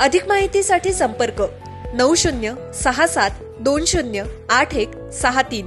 अधिक माहितीसाठी संपर्क नऊ शून्य सहा सात दोन शून्य आठ एक सहा तीन.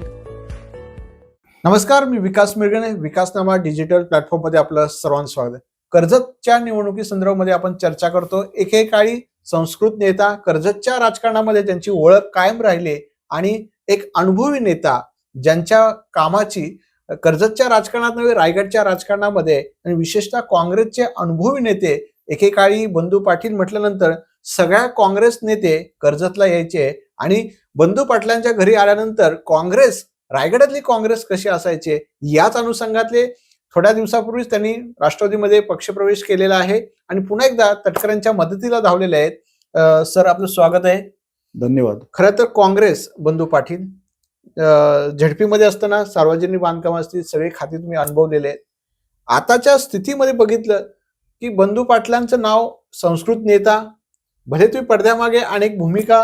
नमस्कार मी विकास मिरगणे विकासनामा डिजिटल प्लॅटफॉर्ममध्ये आपलं सर्वांचं स्वागत आहे. कर्जतच्या निवडणुकी संदर्भामध्ये आपण चर्चा करतो. एकेकाळी संस्कृत नेता कर्जतच्या राजकारणामध्ये त्यांची ओळख कायम राहिली आणि एक अनुभवी नेता ज्यांच्या कामाची कर्जतच्या राजकारणात नव्हे रायगडच्या राजकारणामध्ये आणि विशेषतः काँग्रेसचे अनुभवी नेते एकेकाळी बंधू पाटील म्हटल्यानंतर सगळ्या काँग्रेस नेते कर्जतला यायचे आणि बंधू पाटलांच्या घरी आल्यानंतर काँग्रेस रायगडातली काँग्रेस कशी असायचे याच अनुषंगातले थोड्या दिवसापूर्वीच त्यांनी राष्ट्रवादीमध्ये पक्षप्रवेश केलेला आहे आणि पुन्हा एकदा तटकऱ्यांच्या मदतीला धावलेले आहेत. सर आपलं स्वागत आहे. धन्यवाद. खरं तर काँग्रेस बंधू पाटील झडपीमध्ये असताना सार्वजनिक बांधकाम असतील सगळे खाती तुम्ही अनुभवलेले आहेत. आताच्या स्थितीमध्ये बघितलं की बंधू पाटलांचं नाव संस्कृत नेता भले तुम्ही पडद्यामागे अनेक भूमिका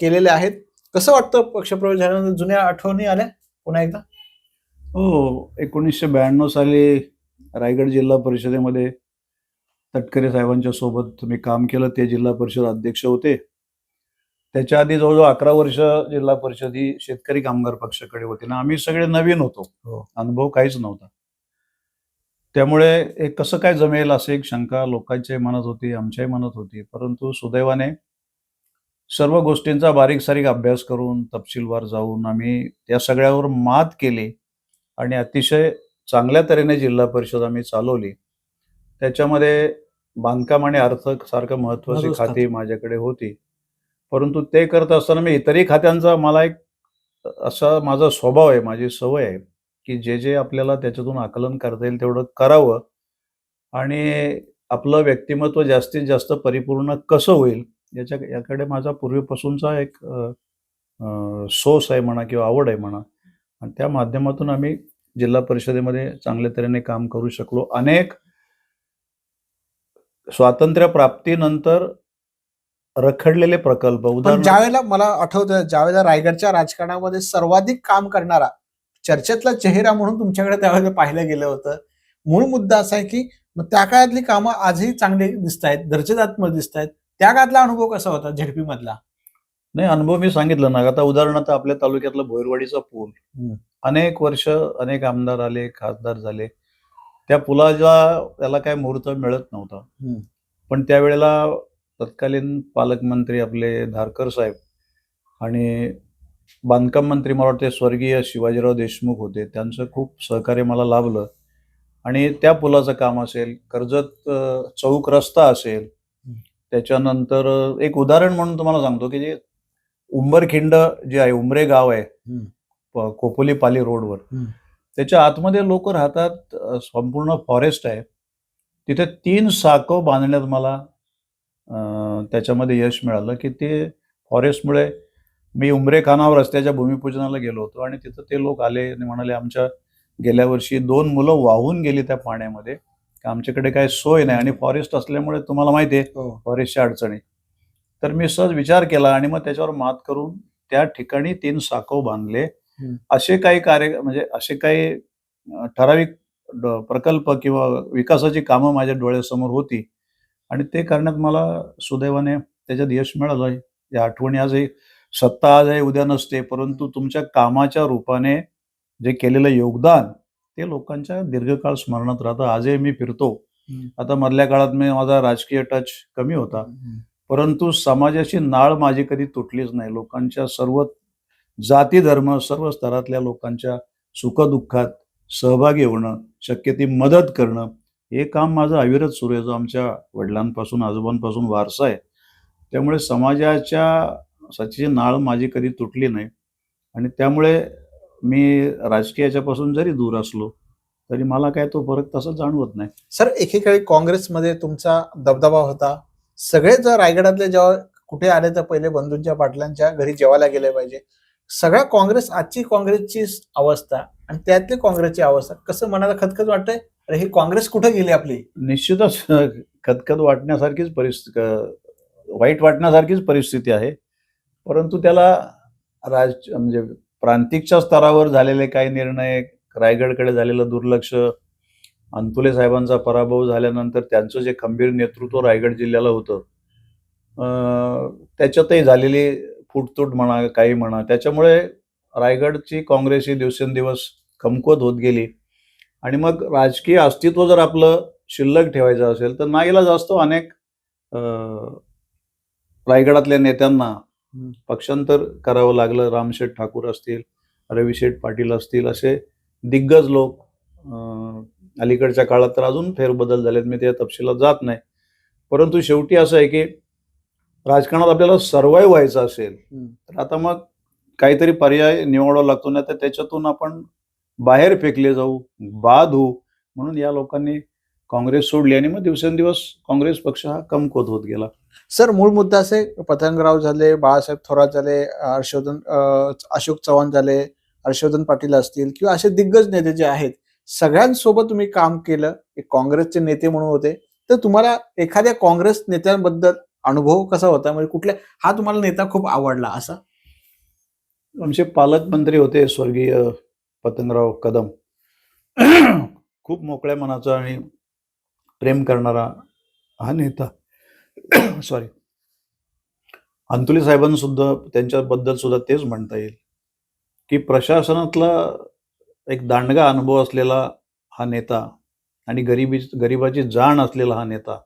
केलेल्या आहेत. कसं वाटतं पक्षप्रवेश झाल्यानंतर? जुन्या आठवणी आल्या? पुन्हा एकदा. हो एकोणीसशे ब्याण्णव साली रायगड जिल्हा परिषदेमध्ये तटकरे साहेबांच्या सोबत मी काम केलं. ते जिल्हा परिषद अध्यक्ष होते. त्याच्या आधी जवळजवळ अकरा वर्ष जिल्हा परिषद ही शेतकरी कामगार पक्षाकडे होती. ना आम्ही सगळे नवीन होतो. हो. अनुभव काहीच नव्हता. त्यामुळे हे कसं काय जमेल असे एक शंका लोकांच्याही मनात होती आमच्याही मनात होती. परंतु सुदैवाने सर्व गोष्टींचा बारीक सारीक अभ्यास करून तपशीलवार जाऊन आम्ही त्या सगळ्यावर मात केली आणि अतिशय चांगल्या तऱ्हेने जिल्हा परिषद आम्ही चालवली. त्याच्यामध्ये बांधकाम आणि अर्थ सारखं महत्वाची महत्वाचं खाती. माझ्याकडे होती. परंतु ते करत असताना मी इतरही खात्यांचा मला एक असा माझा स्वभाव आहे माझी सवय आहे. की जे जे आपल्याला त्याच्यातून आकलन करता येईल तेवढं करावं. आणि आपलं व्यक्तिमत्व जास्तीत जास्त परिपूर्ण कसं होईल याच्या याकडे माझा पूर्वीपासूनचा एक सोस आहे म्हणा किंवा आवड आहे म्हणा. आणि त्या माध्यमातून आम्ही जिल्हा परिषदेमध्ये चांगल्या तऱ्हेने काम करू शकलो. अनेक स्वातंत्र्य प्राप्तीनंतर रखडलेले प्रकल्प. उदाहरण ज्यावेळेला मला आठवतं ज्यावेळेला रायगडच्या राजकारणामध्ये सर्वाधिक काम करणारा चर्चेतला चेहरा म्हणून तुमच्याकडे त्यावेळेला पाहिलं गेलं होतं. मूळ मुद्दा असा आहे की मग त्या काळातली कामं आजही चांगली दिसत आहेत दर्जेदात्मक दिसत आहेत. त्या काळातला अनुभव कसा होता झेडपी मधला? नाही अनुभव मी सांगितलं ना. आता उदाहरणार्थ आपल्या तालुक्यातला भोयरवाडीचा पूल. अनेक वर्ष अनेक आमदार आले खासदार झाले. त्या पुलाला त्याला काय मुहूर्त मिळत नव्हता. पण त्यावेळेला तत्कालीन पालकमंत्री आपले धारकर साहेब आणि बांधकाम मंत्री मला वाटते स्वर्गीय शिवाजीराव देशमुख होते. त्यांचं खूप सहकार्य मला लाभलं. आणि त्या पुलाचं काम असेल कर्जत चौक रस्ता असेल त्याच्यानंतर एक उदाहरण म्हणून तुम्हाला सांगतो की जे उंबरखिंड जे आहे उमरे गाव आहे खोपोली पाली रोडवर. त्याच्या आतमध्ये लोक राहतात संपूर्ण फॉरेस्ट आहे. तिथे तीन साकव बांधण्यात मला त्याच्यामध्ये यश मिळालं की ते फॉरेस्टमुळे मी उमरे खानावर रस्त्याच्या भूमिपूजनाला गेलो होतो आणि तिथं ते लोक आले आणि म्हणाले आमच्या गेल्या वर्षी दोन मुलं वाहून गेली त्या पाण्यामध्ये. की आमच्याकडे काही सोय नाही आणि फॉरेस्ट असल्यामुळे तुम्हाला माहिती आहे हो. फॉरेस्टच्या अडचणी. तर मी सहज विचार केला आणि मग त्याच्यावर मात करून त्या ठिकाणी तीन साकव बांधले. असे काही कार्य म्हणजे असे काही ठराविक प्रकल्प किंवा विकासाची कामं माझ्या डोळ्यासमोर होती. आणि ते करण्यात मला सुदैवाने त्याच्यात यश मिळालं या आठवणी आजही सत्ता आज आहे उद्या नसते परंतु तुमच्या कामाच्या रूपाने जे केलेलं योगदान ते लोकांच्या दीर्घकाळ स्मरणात राहतं. आजही मी फिरतो. आता मधल्या काळात मी माझा राजकीय टच कमी होता. परंतु समाजाची नाळ माझी कधी तुटलीच नाही. लोकांच्या सर्व जाती धर्म सर्व स्तरातल्या लोकांच्या सुखदुःखात सहभागी होणं शक्य ती मदत करणं हे काम माझं अविरत सुरू आहे. जो आमच्या वडिलांपासून आजोबांपासून वारसा आहे. त्यामुळे समाजाच्या साची नाळ माझी कधी तुटली नाही. आणि त्यामुळे मी राजकीयाच्यापासून जरी दूर असलो तरी मला काय तो फरक तसा जाणवत नाही. सर एकेकाळी काँग्रेसमध्ये तुमचा दबदबा होता. सगळे जर रायगडातले जेव्हा कुठे आले तर पहिले बंधूंच्या पाटलांच्या घरी जेवायला गेले पाहिजे. सगळ्या काँग्रेस आजची काँग्रेसची अवस्था आणि त्यातली काँग्रेसची अवस्था कसं मनाला खतखत वाटतंय? अरे ही काँग्रेस कुठे गेली आपली? निश्चितच खतखत वाटण्यासारखीच परिस्थिती वाईट वाटण्यासारखीच परिस्थिती आहे. परंतु त्याला राज म्हणजे प्रांतिकच्या स्तरावर झालेले काही निर्णय रायगडकडे झालेलं दुर्लक्ष अंतुले साहेबांचा पराभव झाल्यानंतर त्यांचं जे खंबीर नेतृत्व रायगड जिल्ह्याला होतं अं, त्याच्यातही झालेली फुटतूट म्हणा काही म्हणा त्याच्यामुळे रायगडची काँग्रेस ही दिवसेंदिवस कमकुवत होत गेली. आणि मग राजकीय अस्तित्व जर आपलं शिल्लक ठेवायचं असेल तर नाईला जास्त अनेक रायगडातल्या नेत्यांना पक्षांतर करावं लागलं रामशेठ ठाकूर असतील रविशेठ पाटील असतील असे दिग्गज लोक अलीकडच्या काळात तर अजून फेरबदल झालेत मी त्या तपशिलात जात नाही. परंतु शेवटी असं आहे की राजकारणात आपल्याला सर्वाईव्ह व्हायचं असेल. तर आता मग काहीतरी पर्याय निवडावा लागतो ना तर त्याच्यातून आपण बाहेर फेकले जाऊ बाद होऊ. म्हणून या लोकांनी काँग्रेस सोडली आणि मग दिवसेंदिवस काँग्रेस पक्ष हा कमकुवत होत गेला. सर मूळ मुद्दा असे पतंगराव झाले बाळासाहेब थोरात झाले हर्षवर्धन अशोक चव्हाण झाले हर्षवर्धन पाटील असतील किंवा असे दिग्गज नेते जे आहेत सगळ्यांसोबत तुम्ही काम केलं एक काँग्रेसचे नेते म्हणून होते तर तुम्हाला एखाद्या काँग्रेस नेत्यांबद्दल अनुभव कसा होता? म्हणजे कुठल्या हा तुम्हाला नेता खूप आवडला असा? आमचे पालकमंत्री होते स्वर्गीय पतंगराव कदम. खूप मोकळ्या मनाचा आणि प्रेम करणारा हा नेता. सॉरी अंतुली साहेबांसुद्धा त्यांच्याबद्दल सुद्धा तेच म्हणता येईल की प्रशासनातला एक दांडगा अनुभव असलेला हा नेता आणि गरिबी गरिबाची जाण असलेला हा नेता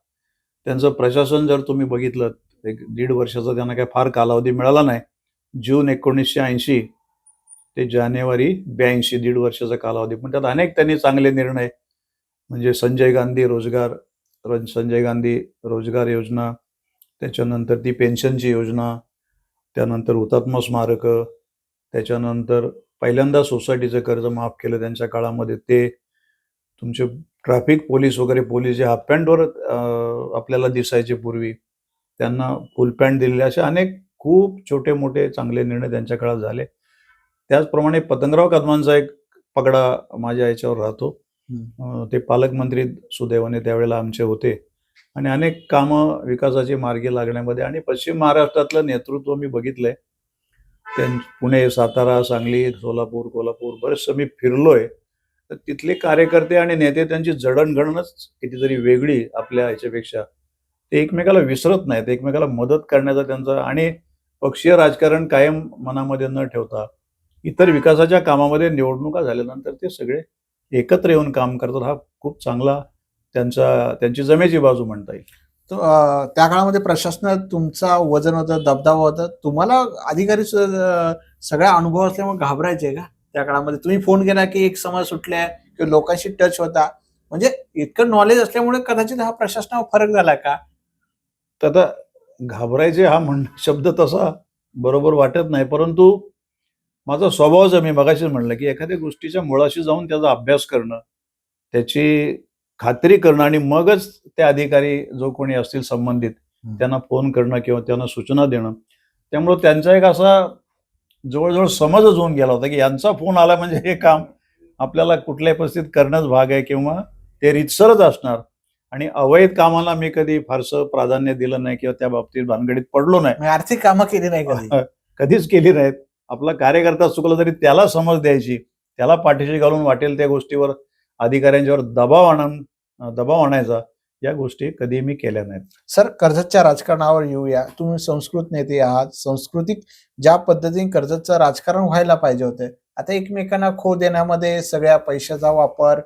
त्यांचं प्रशासन जर तुम्ही बघितलं एक दीड वर्षाचा त्यांना काही फार कालावधी मिळाला नाही. जून एकोणीसशे ऐंशी ते जानेवारी ब्याऐंशी दीड वर्षाचा कालावधी. पण त्यात अनेक त्यांनी चांगले निर्णय म्हणजे संजय गांधी रोजगार संजय गांधी रोजगार योजना त्याच्यानंतर ती पेन्शनची योजना त्यानंतर हुतात्मा स्मारक त्याच्यानंतर पहिल्यांदा सोसायटीचं कर्ज माफ केलं त्यांच्या काळामध्ये ते तुमचे ट्रॅफिक पोलीस वगैरे पोलीस जे हाफ पॅन्टवर आपल्याला दिसायचे पूर्वी त्यांना फुल पॅन्ट दिलेले असे अनेक खूप छोटे मोठे चांगले निर्णय त्यांच्या काळात झाले. त्याचप्रमाणे पतंगराव कदमांचा एक पगडा माझ्या याच्यावर राहतो. ते पालकमंत्री सुदैवाने त्यावेळेला आमचे होते. आणि अनेक कामं विकासाची मार्गी लागण्यामध्ये आणि पश्चिम महाराष्ट्रातलं नेतृत्व मी बघितलंय. त्यां पुणे सातारा सांगली सोलापूर कोल्हापूर बरेचसं मी फिरलोय. तर तिथले कार्यकर्ते आणि नेते त्यांची जडणघडणच कितीतरी वेगळी आपल्या ह्याच्यापेक्षा. ते एकमेकाला विसरत नाहीत एकमेकाला मदत करण्याचा त्यांचा आणि पक्षीय राजकारण कायम मनामध्ये न ठेवता इतर विकासाच्या कामामध्ये निवडणुका झाल्यानंतर ते सगळे एकत्र येऊन काम करतात हा खूप चांगला त्यांचा त्यांची जमेची बाजू म्हणता येईल. त्या काळामध्ये प्रशासनात तुमचा वजन होतं दबदबा होता. तुम्हाला अधिकारी सगळा अनुभव असल्यामुळे घाबरायचे का? त्या काळामध्ये तुम्ही फोन केला की एक समाज सुटलाय किंवा लोकांशी टच होता. म्हणजे इतकं नॉलेज असल्यामुळे कदाचित हा प्रशासनावर फरक झाला का? तर घाबरायचे हा म्हण शब्द तसा बरोबर वाटत नाही परंतु माझा स्वभावच मी मगाशीच म्हणलं की एखाद्या गोष्टीच्या मुळाशी जाऊन त्याचा अभ्यास करणं त्याची खात्री करणं आणि मगच ते अधिकारी जो कोणी असतील संबंधित. त्यांना फोन करणं किंवा त्यांना सूचना देणं त्यामुळं त्यांचा एक असा जवळजवळ समजच होऊन गेला होता की यांचा फोन आला म्हणजे हे काम आपल्याला कुठल्याही परिस्थितीत करणंच भाग आहे किंवा ते रितसरच असणार. आणि अवैध कामाला मी कधी फारसं प्राधान्य दिलं नाही किंवा त्या बाबतीत भानगडीत पडलो नाही. आर्थिक कामं केली नाही कधी. कधीच केली नाहीत. आपला कार्यकर्ता चुकला तरी त्याला समज द्यायची त्याला पाठीशी घालून वाटेल त्या गोष्टीवर अधिकाऱ्यांच्यावर दबाव आणून दबाव आणायचा या गोष्टी कधी मी केल्या नाहीत. सर कर्जतच्या राजकारणावर येऊया. तुम्ही संस्कृत नेते आहात. संस्कृतिक ज्या पद्धतीने कर्जतचं राजकारण व्हायला पाहिजे होते आता एकमेकांना खो देण्यामध्ये सगळ्या पैशाचा वापर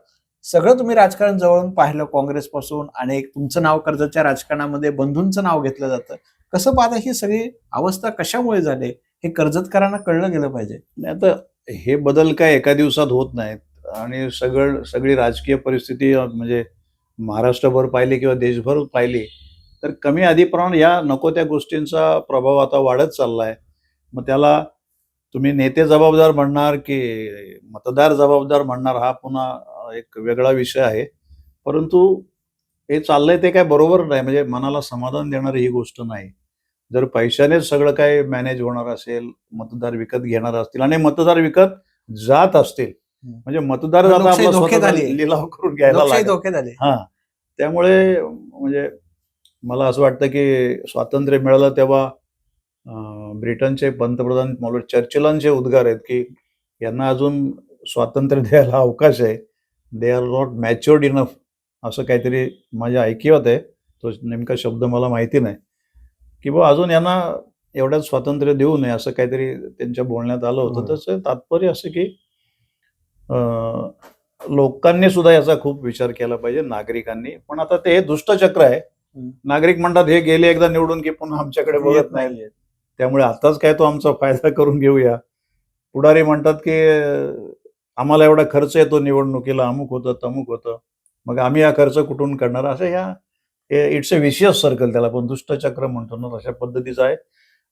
सगळं तुम्ही राजकारण जवळून पाहिलं काँग्रेसपासून आणि एक तुमचं नाव कर्जतच्या राजकारणामध्ये बंधूंचं नाव घेतलं जातं. कसं पाहता ही सगळी अवस्था कशामुळे झाली? हे कर्जतकरांना कळलं गेलं पाहिजे. नाही आता हे बदल काय एका दिवसात होत नाहीत. आणि सगळं सगळी राजकीय परिस्थिती म्हणजे महाराष्ट्रभर पाहिली किंवा देशभर पाहिली तर कमी अधिप्रमाण या नको त्या गोष्टींचा प्रभाव आता वाढत चाललाय. मग त्याला तुम्ही नेते जबाबदार म्हणणार की मतदार जबाबदार म्हणणार हा पुन्हा एक वेगळा विषय आहे. परंतु हे चाललंय ते काय बरोबर नाही. म्हणजे मनाला समाधान देणारी ही गोष्ट नाही. जर पैशानेच सगळं काय मॅनेज होणार असेल मतदार विकत घेणार असतील आणि मतदार विकत जात असतील. म्हणजे मतदार. लिलाव करून घ्यायला. धोक्यात आले हा त्यामुळे म्हणजे मला असं वाटतं की स्वातंत्र्य मिळालं तेव्हा ब्रिटनचे पंतप्रधान मला चर्चिलांचे उद्गार आहेत की यांना अजून स्वातंत्र्य द्यायला अवकाश आहे they are not matured enough असं काहीतरी माझ्या ऐकिवात आहे तो नेमका शब्द मला माहिती नाही की बुवा अजून यांना एवढ्यात स्वातंत्र्य देऊ नये असं काहीतरी त्यांच्या बोलण्यात आलं होतं. हो. त्याचं तात्पर्य असं की लोकांनी सुद्धा याचा खूप विचार केला पाहिजे नागरिकांनी. पण आता ते हे दुष्टचक्र आहे. नागरिक म्हणतात हे गेले एकदा निवडून की पुन्हा आमच्याकडे बघत नाही त्यामुळे आताच काय तो आमचा फायदा करून घेऊया. पुढारी म्हणतात की आम्हाला एवढा खर्च येतो निवडणुकीला अमुक होतं तमुक होतं. मग आम्ही हा खर्च कुठून करणार? असं ह्या इट्स अ विशियस सर्कल त्याला आपण दुष्टचक्र म्हणतो ना अशा पद्धतीचं आहे.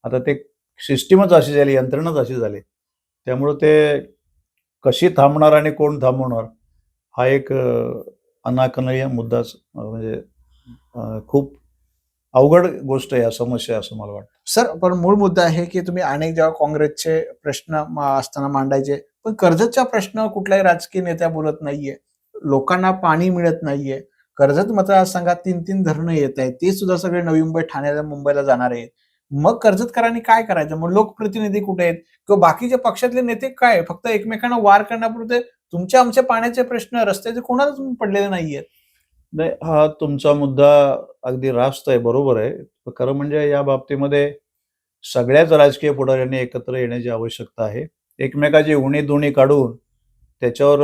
आता ते सिस्टीमच अशी झाली यंत्रणाच अशी झाली. त्यामुळं ते कशी थांबणार आणि कोण थांबवणार हा एक अं, अनाकलनीय मुद्दाच म्हणजे खूप अवघड गोष्ट आहे या समस्या आहे असं मला वाटतं. सर पण मूळ मुद्दा आहे की तुम्ही अनेक जेव्हा काँग्रेसचे प्रश्न मा- असताना मांडायचे पण कर्जतचा प्रश्न कुठल्याही राजकीय नेत्या बोलत नाहीये. लोकांना पाणी मिळत नाहीये. कर्जत मतदारसंघात तीन तीन धरणं येत आहेत. ते सुद्धा सगळे नवी मुंबई ठाण्याला मुंबईला जाणार आहेत. मग कर्जतकरांनी काय करायचं? मग लोकप्रतिनिधी कुठे आहेत? किंवा बाकीच्या पक्षातले नेते काय फक्त एकमेकांना वार करण्यापुरते तुमच्या आमच्या पाण्याचे प्रश्न रस्त्याचे कोणालाच पडलेले नाहीयेत नाही हा तुमचा मुद्दा अगदी रास्त आहे बरोबर आहे. खरं म्हणजे या बाबतीमध्ये सगळ्याच राजकीय पुढाऱ्यांनी एकत्र येण्याची आवश्यकता आहे. एकमेकाची उणी दुणी काढून त्याच्यावर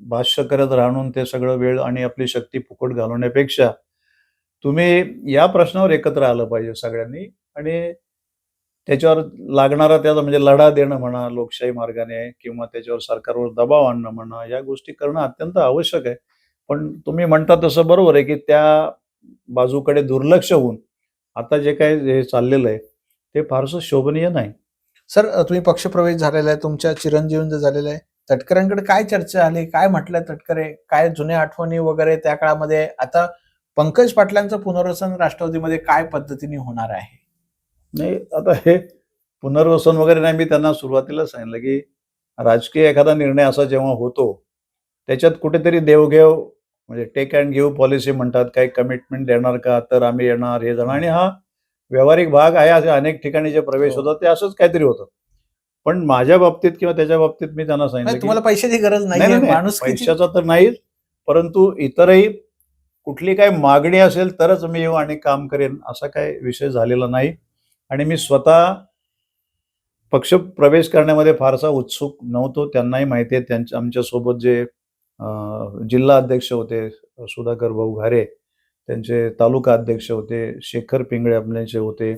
भाष्य करत राहून ते सगळं वेळ आणि आपली शक्ती फुकट घालवण्यापेक्षा तुम्ही या प्रश्नावर एकत्र आलं पाहिजे सगळ्यांनी. आणि त्याच्यावर लागणारा त्याचा म्हणजे लढा देणं म्हणा लोकशाही मार्गाने किंवा त्याच्यावर सरकारवर दबाव आणणं म्हणा या गोष्टी करणं अत्यंत आवश्यक आहे. पण तुम्ही म्हणता तसं बरोबर आहे की त्या बाजूकडे दुर्लक्ष होऊन आता जे काही हे चाललेलं आहे ते फारसं शोभनीय नाही. सर तुम्ही पक्षप्रवेश झालेला आहे तुमच्या चिरंजीवन जे झालेलं आहे. तटकऱ्यांकडे काय चर्चा आली? काय म्हटलं तटकरे? काय जुन्या आठवणी वगैरे त्या काळामध्ये? आता पंकज पाटलांचं पुनर्वसन राष्ट्रवादीमध्ये काय पद्धतीने होणार आहे? नाही आता हे पुनर्वसन वगैरे नाही मी त्यांना सुरुवातीला सांगितलं की राजकीय एखादा निर्णय असा जेव्हा होतो त्याच्यात कुठेतरी देवघेव म्हणजे टेक अँड गिव्ह पॉलिसी म्हणतात काही कमिटमेंट देणार का तर आम्ही येणार हे जाणार. आणि हा व्यावहारिक भाग आहे असे अनेक ठिकाणी जे प्रवेश हो. होतात ते असंच काहीतरी होतं. पण माझ्या बाबतीत किंवा त्याच्या बाबतीत मी त्यांना सांगितलं तुम्हाला पैशाची गरज नाही. माणूस पैशाचा तर नाहीच परंतु इतरही कुठली काही मागणी असेल तरच मी येऊ आणि काम करेन असा काही विषय झालेला नाही आणि मी स्वतः पक्ष प्रवेश करण्यामध्ये फारसा उत्सुक नव्हतो त्यांनाही माहिती आहे त्यांच्या आमच्यासोबत जे जिल्हा अध्यक्ष होते सुधाकर भाऊ घारे त्यांचे तालुका अध्यक्ष होते शेखर पिंगळे आपल्याचे होते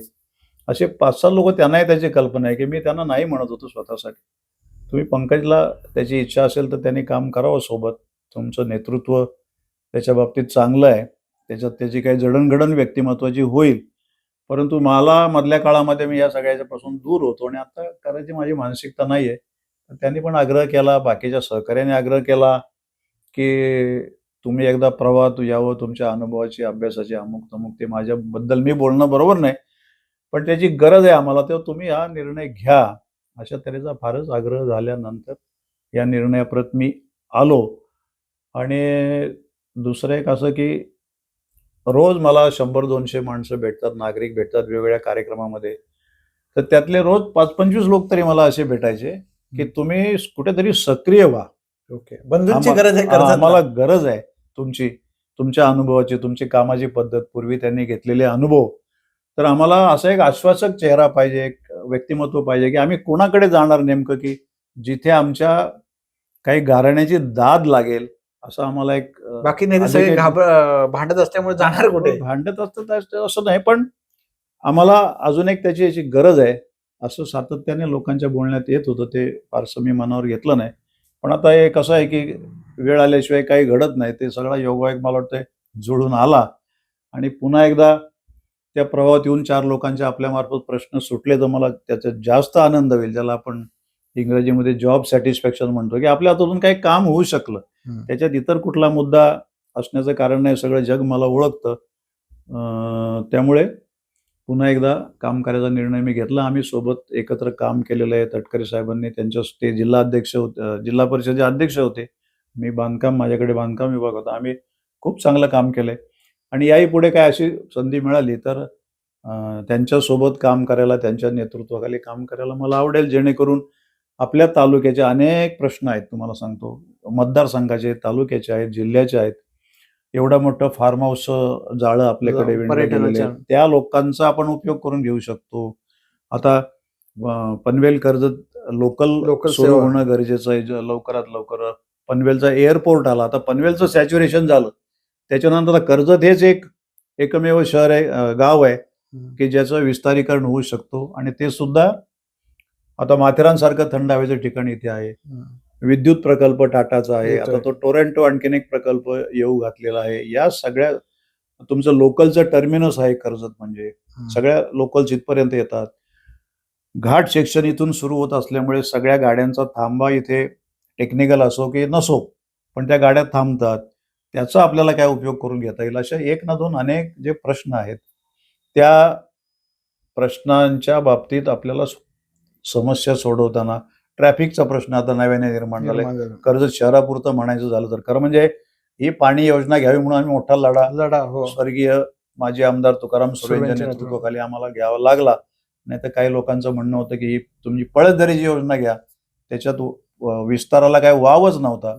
असे पाच सहा लोक त्यांनाही त्याची कल्पना आहे की मी त्यांना नाही म्हणत होतो स्वतःसाठी. तुम्ही पंकजला त्याची इच्छा असेल तर त्यांनी काम करावं सोबत. तुमचं नेतृत्व त्याच्या बाबतीत चांगलं आहे. त्याच्यात त्याची काही जडणघडण व्यक्तिमत्वाची होईल. परंतु मला मधल्या काळामध्ये मी या सगळ्याच्यापासून दूर होतो आणि आता करायची माझी मानसिकता नाही आहे तर त्यांनी पण आग्रह केला बाकीच्या सहकार्याने आग्रह केला की तुम्ही एकदा प्रवाहात यावं तुमच्या अनुभवाची अभ्यासाची अमुक तमुक ते माझ्याबद्दल मी बोलणं बरोबर नाही. पण त्याची गरज आहे आम्हाला तेव्हा तुम्ही हा निर्णय घ्या. अशा तऱ्हेचा फारच आग्रह झाल्यानंतर या निर्णयाप्रत मी आलो. आणि दुसरं एक असं की रोज मला शंभर दोनशे माणसं भेटतात नागरिक भेटतात वेगवेगळ्या कार्यक्रमामध्ये. तर त्यातले रोज पाच पंचवीस लोक तरी मला असे भेटायचे की तुम्ही कुठेतरी सक्रिय व्हा. ओके. बंधूंची गरज आहे. आम्हाला गरज आहे तुमची तुमच्या अनुभवाची तुमची कामाची पद्धत पूर्वी त्यांनी घेतलेले अनुभव. तर आम्हाला असा एक आश्वासक चेहरा पाहिजे एक व्यक्तिमत्व पाहिजे की आम्ही कोणाकडे जाणार नेमकं की जिथे आमच्या काही गारण्याची दाद लागेल असं आम्हाला एक बाकी अं, भांडत असल्यामुळे जाणार कुठे? भांडत असतं तर असं नाही पण आम्हाला अजून एक त्याची याची गरज आहे असं सातत्याने लोकांच्या बोलण्यात येत होतं ते फारसं मी मनावर घेतलं नाही. पण आता हे कसं आहे की वेळ आल्याशिवाय काही घडत नाही ते सगळा योगायोग मला वाटतं जुळून आला. आणि पुन्हा एकदा त्या प्रवाहात येऊन चार लोकांचे आपल्यामार्फत प्रश्न सुटले तर मला त्याचा जास्त आनंद होईल ज्याला आपण इंग्रजीमध्ये जॉब सॅटिस्फॅक्शन म्हणतो की आपल्या हातातून काही काम होऊ शकलं. त्याच्यात इतर कुठला मुद्दा असण्याचं कारण नाही सगळं जग मला ओळखतं. त्यामुळे पुन्हा एकदा काम करायचा निर्णय मी घेतला. आम्ही सोबत एकत्र काम केलेलं आहे तटकरे साहेबांनी त्यांच्या ते जिल्हा अध्यक्ष होते जिल्हा परिषदेचे अध्यक्ष होते. मी बांधकाम माझ्याकडे बांधकाम विभाग होता. आम्ही खूप चांगलं काम केलंय. आणि याही पुढे काय अशी संधी मिळाली तर त्यांच्यासोबत काम करायला त्यांच्या नेतृत्वाखाली काम करायला मला आवडेल जेणेकरून आपल्या तालुक्याचे अनेक प्रश्न आहेत तुम्हाला सांगतो. मतदारसंघाचे तालुक्याचे आहेत जिल्ह्याचे आहेत. एवढं मोठं फार्म हाऊस जाळं आपल्याकडे. त्या लोकांचा आपण उपयोग करून घेऊ शकतो. आता पनवेल कर्जत लोकल Local सुरू. होणं गरजेचं आहे. ज- लवकरात लवकर पनवेलचा एअरपोर्ट आला. आता पनवेलचं सॅच्युरेशन झालं. त्याच्यानंतर कर्जत हेच एक एकमेव शहर आहे गाव आहे की ज्याचं विस्तारीकरण होऊ शकतो. आणि ते सुद्धा आता माथेरानसारखं थंड हवेचं ठिकाण इथे आहे. विद्युत प्रकल्प टाटाचा आहे. आता तो टोरेंटो आणखीन एक प्रकल्प येऊ घातलेला आहे. या सगळ्या तुमचं लोकलचं टर्मिनस आहे कर्जत म्हणजे. सगळ्या लोकल्स इथपर्यंत येतात. घाट सेक्शन इथून सुरू होत असल्यामुळे सगळ्या गाड्यांचा थांबा इथे टेक्निकल असो की नसो पण त्या गाड्या थांबतात. त्याचा आपल्याला काय उपयोग करून घेता येईल? अशा एक ना दोन अनेक जे प्रश्न आहेत त्या प्रश्नांच्या बाबतीत आपल्याला समस्या सोडवताना ट्रॅफिकचा प्रश्न आता नव्याने निर्माण झालाय. झालं. कर्जत शहरापुरतं म्हणायचं झालं तर खरं म्हणजे ही पाणी योजना घ्यावी म्हणून आम्ही मोठा लढा लढा हो. स्वर्गीय माजी आमदार तुकाराम सुरेंच्या नेतृत्वाखाली. आम्हाला घ्यावा लागला. नाही तर काही लोकांचं म्हणणं होतं की ही तुमची पळसदरीची योजना घ्या. त्याच्यात विस्ताराला काय वावच नव्हता.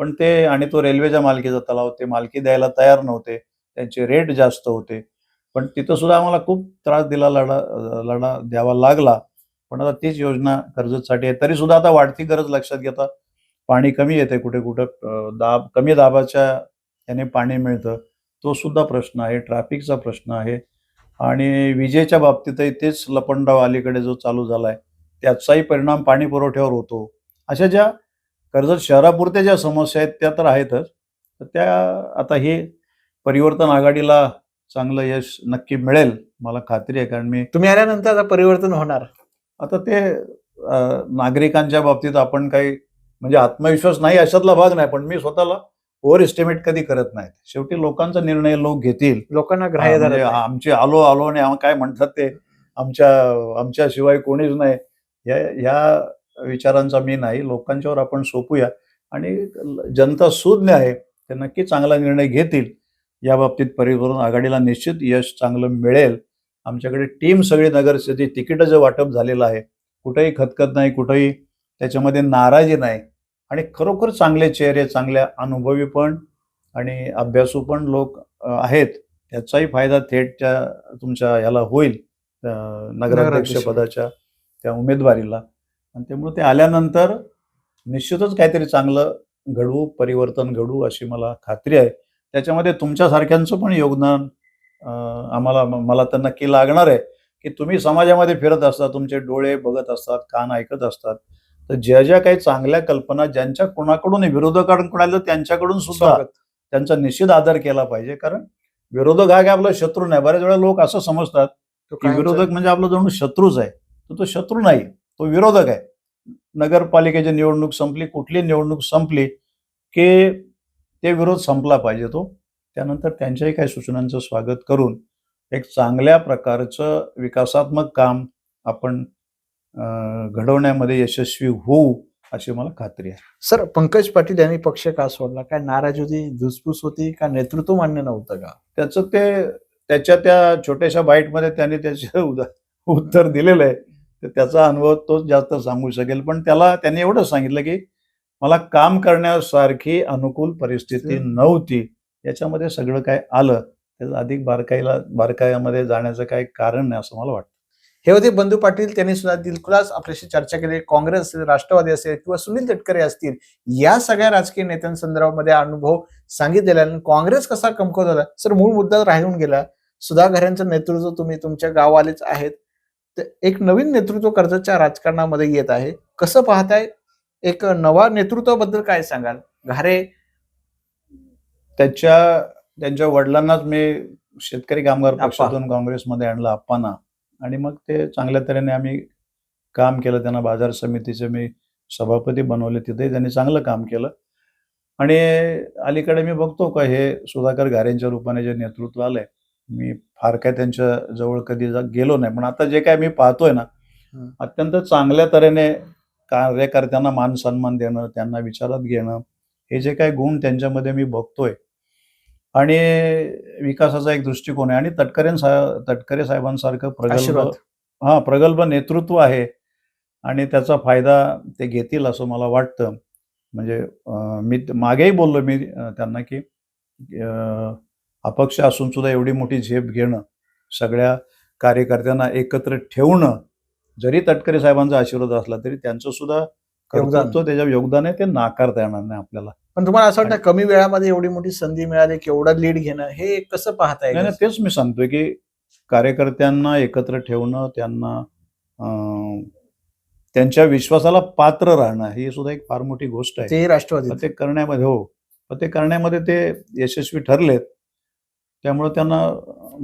पण ते आणि तो रेल्वेच्या मालकीचा तलाव ते मालकी द्यायला तयार नव्हते त्यांचे रेट जास्त होते. पण तिथं सुद्धा आम्हाला खूप त्रास दिला लढा लढा द्यावा लागला. पण आता तीच योजना कर्जतसाठी आहे. तरी सुद्धा आता वाढती गरज लक्षात घेता पाणी कमी येते कुठे कुठं. दाब कमी दाबाच्या याने पाणी मिळतं. तो सुद्धा प्रश्न आहे. ट्रॅफिकचा प्रश्न आहे. आणि विजेच्या बाबतीतही तेच लपंडाव अलीकडे जो चालू झालाय त्याचाही परिणाम पाणी पुरवठ्यावर होतो. अशा ज्या कर्जत शहरापुरत्या ज्या समस्या आहेत त्या तर आहेतच. तर त्या आता हे परिवर्तन आघाडीला चांगलं यश नक्की मिळेल मला खात्री आहे. कारण मी तुम्ही आल्यानंतर आता परिवर्तन होणार. आता ते नागरिकांच्या बाबतीत आपण काही म्हणजे आत्मविश्वास नाही अशातला भाग नाही. पण मी स्वतःला ओव्हर एस्टिमेट कधी करत नाही शेवटी लोकांचा निर्णय लोक घेतील. लोकांना ग्राह्य म्हणजे धरत नाही. आमचे आलो आलो आणि काय म्हणतात ते आमच्या आमच्याशिवाय कोणीच नाही. या विचारांचा मी नाही. लोकांच्यावर आपण सोपूया आणि जनता सुज्ञ आहे ते नक्की चांगला निर्णय घेतील. या बाबतीत परिवर्तन आघाडीला निश्चित यश चांगलं मिळेल. आमच्याकडे टीम सगळी नगरचे तिकीटाचं वाटप झालेलं आहे. कुठेही खतखत नाही कुठेही त्याच्यामध्ये नाराजी नाही. आणि खरोखर चांगले चेहरे चांगल्या अनुभवी पण आणि अभ्यासू पण लोक आहेत. त्याचाही फायदा थेट त्या तुमच्या याला होईल अ, नगराध्यक्ष. पदाच्या त्या उमेदवारीला. आणि त्यामुळे ते आल्यानंतर निश्चितच काहीतरी चांगलं घडवू परिवर्तन घडवू अशी मला खात्री आहे. त्याच्यामध्ये तुमच्यासारख्यांचं पण योगदान आम्हाला मला तर नक्की लागणार आहे की तुम्ही समाजामध्ये फिरत असता तुमचे डोळे बघत असतात कान ऐकत असतात तर ज्या ज्या काही चांगल्या कल्पना ज्यांच्या कोणाकडून विरोधकांकडून आल्या त्यांच्याकडून सुद्धा. त्यांचा निश्चित आदर केला पाहिजे. कारण विरोधक हा काय आपला शत्रू नाही. बऱ्याच वेळा लोक असं समजतात की विरोधक म्हणजे आपला जणू शत्रूच आहे. तर तो शत्रू नाही. तो विरोधक आहे. नगरपालिकेची निवडणूक संपली कुठली निवडणूक संपली की ते विरोध संपला पाहिजे तो. त्यानंतर त्यांच्याही काही सूचनांचं स्वागत करून एक चांगल्या प्रकारचं विकासात्मक काम आपण घडवण्यामध्ये यशस्वी होऊ अशी मला खात्री आहे. सर पंकज पाटील यांनी पक्ष का सोडला? काय नाराज होती धुसफूस होती का नेतृत्व मान्य नव्हतं का? त्याचं ते त्याच्या त्या छोट्याशा बाईटमध्ये त्याने त्याचे उदा उत्तर दिलेलं आहे. तर त्याचा अनुभव तोच जास्त सांगू शकेल. पण त्याला त्यांनी एवढंच सांगितलं की मला काम करण्यासारखी अनुकूल परिस्थिती. नव्हती. याच्यामध्ये सगळं काय आलं त्याचं अधिक बारकाईला बारकायामध्ये जाण्याचं काही कारण नाही असं मला वाटतं. हे होते बंधू पाटील त्यांनी सुद्धा दिलखुलास आपल्याशी चर्चा केली. काँग्रेस असेल राष्ट्रवादी असेल किंवा सुनील तटकरे असतील या सगळ्या राजकीय नेत्यांसंदर्भामध्ये अनुभव सांगितलेला आणि काँग्रेस कसा कमकवत झाला? सर मूळ मुद्दा राहून गेला. सुधाकर यांचं नेतृत्व तुम्ही तुमच्या गाववालेच आहेत. एक नवीन नेतृत्व कर्जतच्या राजकारणामध्ये येत आहे. कसं पाहताय? एक नवा नेतृत्वाबद्दल काय सांगाल? घारे. त्याच्या त्यांच्या वडिलांनाच मी शेतकरी कामगार. पक्षातून काँग्रेसमध्ये आणलं आप्पांना. आणि मग ते चांगल्या तऱ्हेने आम्ही काम केलं त्यांना बाजार समितीचे मी सभापती बनवले तिथेही त्यांनी चांगलं काम केलं. आणि अलीकडे मी बघतो का हे सुधाकर घारेंच्या रूपाने जे नेतृत्व आलंय मी फार काय त्यांच्या जवळ कधी गेलो नाही. पण आता जे काय मी पाहतोय ना. अत्यंत चांगल्या तऱ्हेने कार्यकर्त्यांना मान सन्मान देणं त्यांना विचारात घेणं हे जे काय गुण त्यांच्यामध्ये मी बघतोय. आणि विकासाचा एक दृष्टिकोन आहे. आणि तटकरे तटकरे साहेबांसारखं प्रगल्भ हा प्रगल्भ नेतृत्व आहे. आणि त्याचा फायदा ते घेतील असं मला वाटतं. म्हणजे मी मागेही बोललो मी त्यांना की अपक्ष असून सुद्धा एवढी मोठी झेप घेणं सगळ्या कार्यकर्त्यांना एकत्र ठेवणं जरी तटकरे साहेबांचा आशीर्वाद असला तरी त्यांचं सुद्धा योगदान. कर्तृत्व त्याच्यावर योगदान आहे ते नाकारता येणार नाही आपल्याला. पण तुम्हाला असं वाटतं कमी वेळामध्ये एवढी मोठी संधी मिळाली की एवढा लीड घेणं हे कसं पाहताय नाही तेच मी सांगतोय की कार्यकर्त्यांना एकत्र ठेवणं त्यांना त्यांच्या विश्वासाला पात्र राहणं ही सुद्धा एक फार मोठी गोष्ट आहे. ते राष्ट्रवादी ते करण्यामध्ये हो ते करण्यामध्ये ते यशस्वी ठरलेत. त्यामुळं त्यांना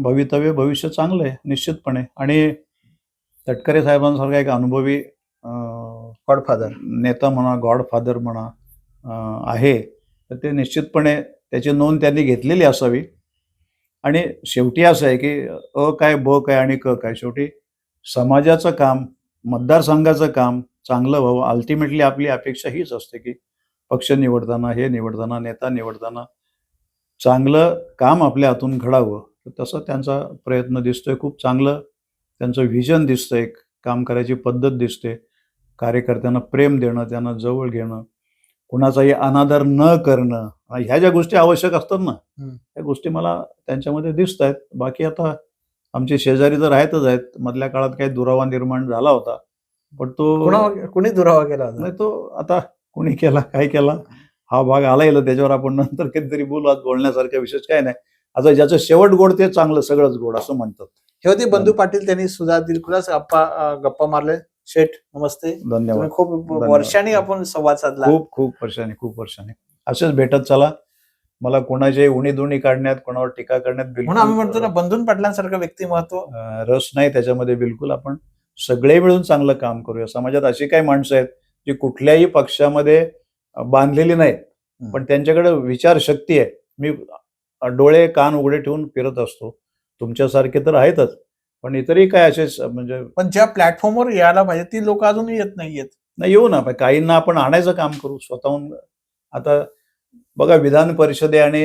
भवितव्य भविष्य चांगलं आहे निश्चितपणे. आणि तटकरे साहेबांसारखा एक अनुभवी गॉडफादर नेता म्हणा गॉडफादर म्हणा आहे तर ते निश्चितपणे त्याची नोंद त्यांनी घेतलेली असावी. आणि शेवटी असं आहे की अ काय ब काय आणि क काय शेवटी समाजाचं काम मतदारसंघाचं काम चांगलं व्हावं. अल्टिमेटली आपली अपेक्षा हीच असते की पक्ष निवडताना हे निवडताना नेता निवडताना चांगलं काम आपल्या हातून घडावं. तर तसं त्यांचा प्रयत्न दिसतोय. खूप चांगलं त्यांचं व्हिजन दिसतंय. काम करायची पद्धत दिसते. कार्यकर्त्यांना प्रेम देणं त्यांना जवळ घेणं कुणाचाही अनादर न करणं ह्या ज्या गोष्टी आवश्यक असतात ना. त्या गोष्टी मला त्यांच्यामध्ये दिसत आहेत बाकी आता आमचे शेजारी तर आहेतच आहेत. मधल्या काळात काही दुरावा निर्माण झाला होता. पण तो कुणा दुरावा केला नाही तो आता कुणी केला काय केला? हा भाग आला येईल त्याच्यावर आपण नंतर कधीतरी बोलू. आज बोलण्यासारखा विशेष काय नाही. आता ज्याचं शेवट गोड ते चांगलं सगळंच गोड असं म्हणतात. हे होते बंधू पाटील त्यांनी सुद्धा दिलखुलास गप्पा गप्पा मारले. शेठ नमस्ते. धन्यवाद. खूप. वर्षांनी आपण संवाद साधला. खूप खूप वर्षांनी खूप वर्षांनी. असेच भेटत चला. मला कोणाची उणी दुणी काढण्यात कोणावर टीका करण्यात म्हणून आम्ही म्हणतो ना बिलकुल बंधून पाटलांसारखं व्यक्तिमत्व. रस नाही त्याच्यामध्ये बिलकुल. आपण सगळे मिळून चांगलं काम करूया. समाजात अशी काही माणसं आहेत जी कुठल्याही पक्षामध्ये बांधलेली नाहीत. पण त्यांच्याकडे विचारशक्ती आहे. मी डोळे कान उघडे ठेवून फिरत असतो. तुमच्यासारखे तर आहेतच. पण इतरही काय असेच अं, म्हणजे पण ज्या प्लॅटफॉर्मवर यायला पाहिजे ती लोक अजूनही येत नाहीयेत. नाही येऊ ना. काहींना आपण आणायचं काम करू. स्वतःहून आता बघा विधान परिषदे आणि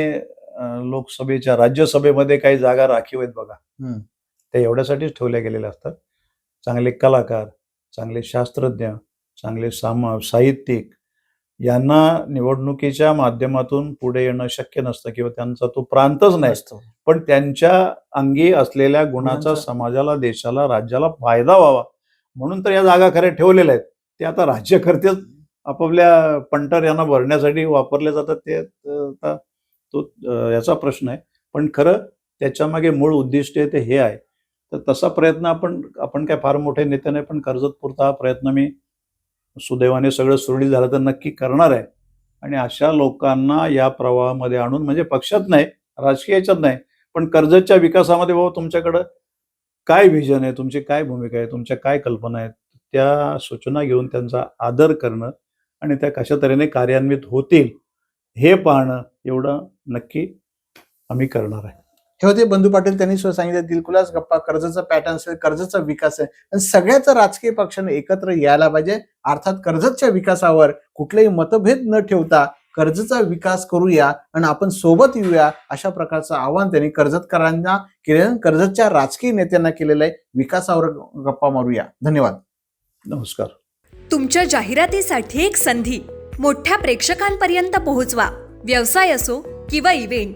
लोकसभेच्या राज्यसभेमध्ये काही जागा राखीव आहेत बघा. ते एवढ्यासाठीच ठेवल्या गेलेल्या असतात. चांगले कलाकार चांगले शास्त्रज्ञ चांगले साम साहित्यिक यांना निवडणुकीच्या माध्यमातून पुढे येणं शक्य नसतं किंवा त्यांचा तो प्रांतच नाही. नसतो. पण त्यांच्या अंगी असलेल्या गुणाचा समाजाला देशाला राज्याला फायदा व्हावा. म्हणून तर या जागा खऱ्या ठेवलेल्या आहेत. ते आता राज्यकर्तेच आपापल्या पंटर यांना भरण्यासाठी वापरले जातात ते आता तो याचा प्रश्न आहे. पण खरं त्याच्यामागे मूळ उद्दिष्ट ते हे आहे. तर तसा प्रयत्न आपण आपण काय फार मोठे नेते नाही पण कर्जत पुरता हा प्रयत्न मी सुदैवाने सगळं सुरळीत झालं तर नक्की करणार आहे. आणि अशा लोकांना या प्रवाहामध्ये आणून म्हणजे पक्षात नाही राजकीय याच्यात नाही पण कर्जतच्या विकासामध्ये बाबा तुमच्याकडं काय व्हिजन आहे तुमची काय भूमिका आहे तुमच्या काय कल्पना आहेत त्या सूचना घेऊन त्यांचा आदर करणं आणि त्या कशा तऱ्हेने कार्यान्वित होतील हे पाहणं एवढं नक्की आम्ही करणार आहे. हे होते बंधू पाटील त्यांनी सुद्धा सांगितलं दिलखुलास गप्पा कर्जाचा पॅटर्न असेल कर्जाचा विकास आहे आणि सगळ्याच राजकीय पक्षांनी एकत्र यायला पाहिजे. अर्थात कर्जतच्या विकासावर कुठलेही मतभेद न ठेवता कर्जचा विकास करूया आणि आपण सोबत येऊया अशा प्रकारचं आवाहन त्यांनी कर्जतकरांना केलेलं आणि कर्जतच्या राजकीय नेत्यांना केलेलं आहे. विकासावर गप्पा मारूया. धन्यवाद. नमस्कार. तुमच्या जाहिरातीसाठी एक संधी. मोठ्या प्रेक्षकांपर्यंत पोहोचवा. व्यवसाय असो किंवा इव्हेंट